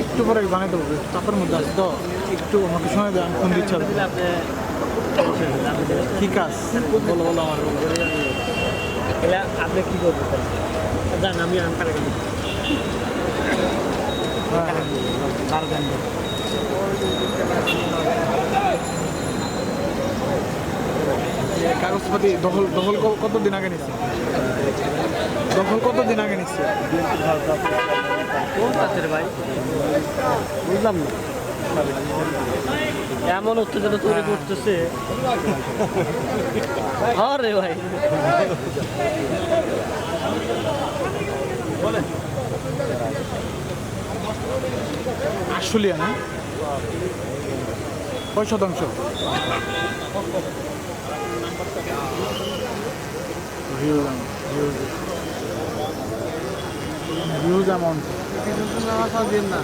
একটু পরে জানাই দেবো চাপের মধ্যে আছে। তো একটু আমাকে সময় দেয় আমি ফোন দিচ্ছি আর কি। কাজ বলো বলো আমার আপনি কি জান আমি গেলাম। হ্যাঁ। কাগজপাতি দখল দখল কতদিন আগে নিচ্ছে দখল কতদিন আগে নিচ্ছে কোন কাছের ভাই? বুঝলাম না। এমন উত্তেজনা তৈরি করতেছে। আরে ভাই। আশুলিয়া না? কয় শতাংশ? হিউজ অ্যামাউন্ট কিছু তো না।